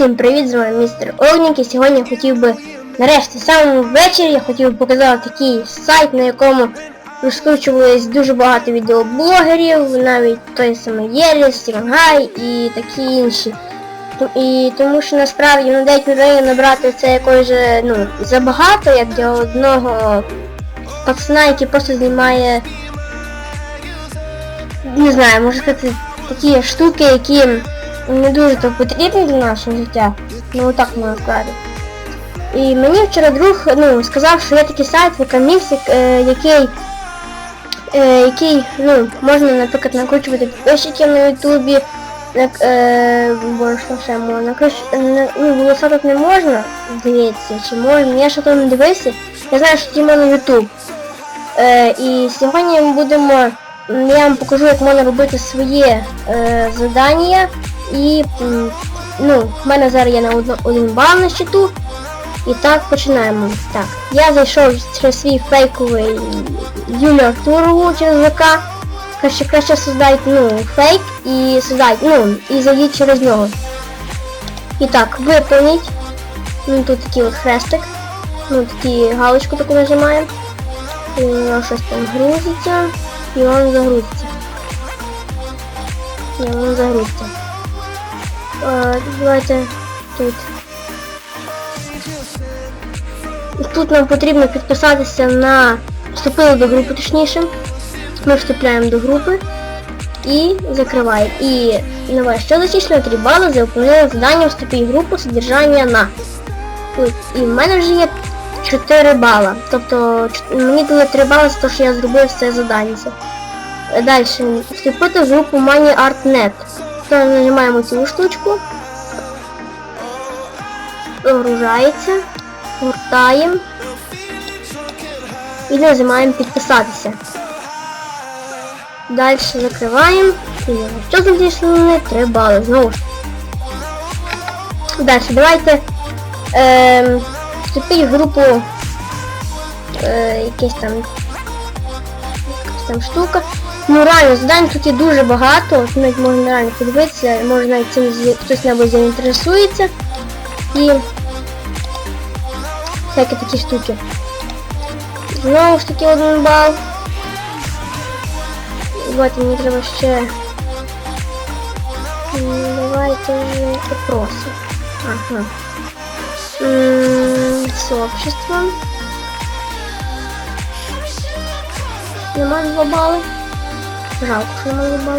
Всім привіт, з вами містер Огнік і сьогодні я хотів би, нарешті, самому ввечері я хотів би показати такий сайт, на якому розкручувались дуже багато відеоблогерів, навіть той самий Єріс, Стівангай і такі інші. І тому що насправді на деякі райони набрати це якось же, ну, забагато, як для одного пацана, який просто знімає не знаю, можна сказати, такі штуки, які не дуже то потрібні для нашого життя. Ну так можна сказати. І мені вчора друг ну, сказав, що є такий сайт VKMix, е, який, е, який ну, можна, наприклад, накручувати підписчиків на Ютубі. Е, бо що ще можна? Накруч- ну, голоса не можна, здається, чи можна, я ще то не дивився. Я знаю, що тільки на Ютуб. Е, і сьогодні ми будемо, я вам покажу, як можна робити своє е, завдання. І ну, в мене зараз є на одно, один бал на щиту. І так починаємо. Так, я зайшов через свій фейковий Юлію Артурову через ВК. Краще краще создайте ну, фейк і создайте, ну, і зайдіть через нього. І так, виповніть. Ну, тут такий от хрестик. Ну, такі галочку таку нажимаємо. І воно щось там грузиться. І воно загрузиться. І воно загрузиться. Давайте тут. Тут нам потрібно підписатися на вступили до групи точніше. Ми вступляємо до групи і закриваємо. І нове, що зачислено 3 бали за виконання завдання вступі в групу содержання на. Тут. І в мене вже є 4 бала. Тобто мені дали 3 бали за те, що я зробив це завдання. Далі. Вступити в групу Money Art Net. То нажимаємо цю штучку. Прогружається. Гортаємо. І нажимаємо підписатися. Далі закриваємо. Що там зійшли? 3 бали. Знову ж. Далі, давайте ем, вступіть в групу е, там там штука. Ну реально, завдань тут є дуже багато, навіть можна реально подивитися, може навіть цим хтось небудь заінтересується. І всякі такі штуки. Знову ж таки один бал. Давайте мені треба ще. Давайте опроси. Ага. М, Сообщество. Нема два бали. Жалко, що нема два.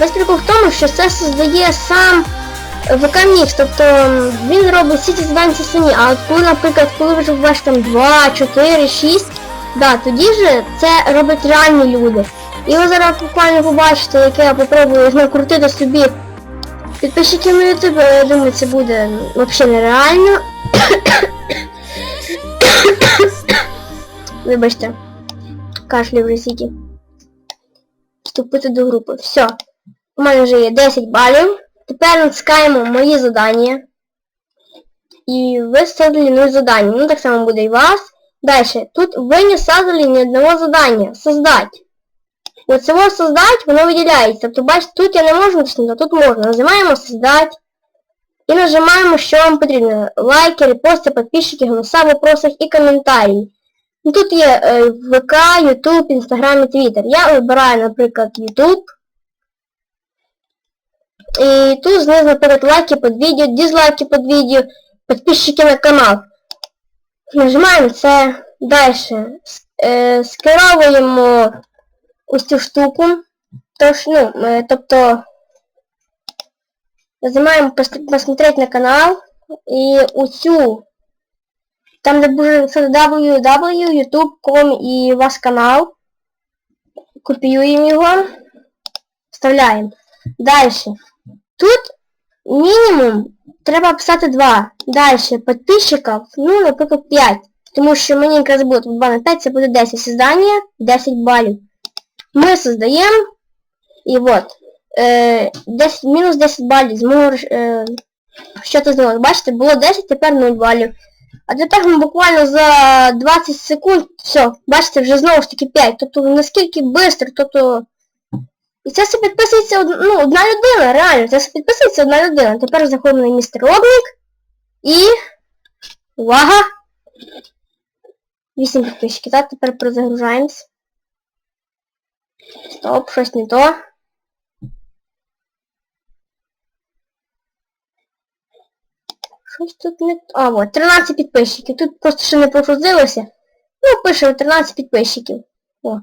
Весь прикол в тому, що це создає сам ВК Мікс, тобто він робить всі ці завдання самі, а от коли, наприклад, коли вже бачите там 2, 4, 6, да, тоді же це роблять реальні люди. І ви зараз буквально побачите, як я попробую накрутити собі підписчиків на YouTube, я думаю, це буде взагалі нереально. Вибачте, кашлю в росіті. Вступити до групи. Все. У мене вже є 10 балів. Тепер натискаємо мої завдання. І ви создали нове задание. Ну так само буде і вас. Дальше. Тут вы не создали ни одного задания. Создать. Вот цього создать, воно виділяється. Тобто, бачите, тут я не можу натиснути, а тут можна. Нажимаємо создать. І нажимаємо, що вам потрібно. Лайки, репости, підписчики, голоса в вопросах і коментарі. Ну, тут є е, ВК, YouTube, Instagram і Twitter. Я вибираю, наприклад, YouTube. І тут знизу, наприклад, лайки під відео, дизлайки під відео, підписчики на канал. Нажимаємо це далі. Е, скеровуємо ось цю штуку. Тож, ну, е, тобто нажимаємо пос- посмотреть на канал і оцю там де буде www.youtube.com і ваш канал. Копіюємо його. Вставляємо. Далі. Тут мінімум треба писати 2. Далі підписчиків, ну, наприклад, 5. Тому що мені якраз буде 2 на 5, це буде 10 создання, 10 балів. Ми создаємо. І от. Е, 10, мінус 10 балів. Зможу, е, що ти знову? Бачите, було 10, тепер 0 балів. А тепер ми буквально за 20 секунд, все, бачите, вже знову ж таки 5. Тобто наскільки швидко, тобто І це все підписується ну, одна людина, реально, це все підписується одна людина. Тепер заходимо на містер Облік і. Увага! 8 підписчиків. Так, тепер перезагружаємось. Стоп, щось не то. Щось тут не то. А, от, 13 підписчиків. Тут просто ще не прогрузилося. Ну, пише 13 підписчиків. О.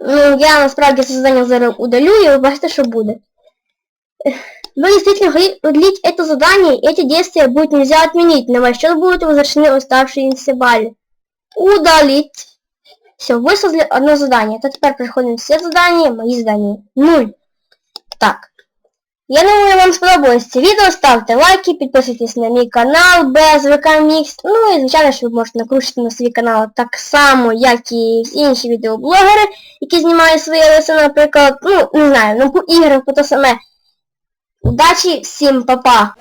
Ну, я насправді це задание зараз удалю, и вы бачите, что будет. Эх, Вы действительно хотите удлить это задание, и эти действия будет нельзя отменить. На ваш счет будут возвращены оставшиеся баллы. Удалить. Все, вы создали одно задание. То теперь переходим все задания, мои задания. Нуль. Так. Я думаю, вам сподобалось це відео. Ставте лайки, підписуйтесь на мій канал БСВК Мікс. Ну і звичайно, що ви можете накручити на свій канал так само, як і всі інші відеоблогери, які знімають свої лиси, наприклад, ну, не знаю, ну по іграм, по то саме. Удачі, всім па-па!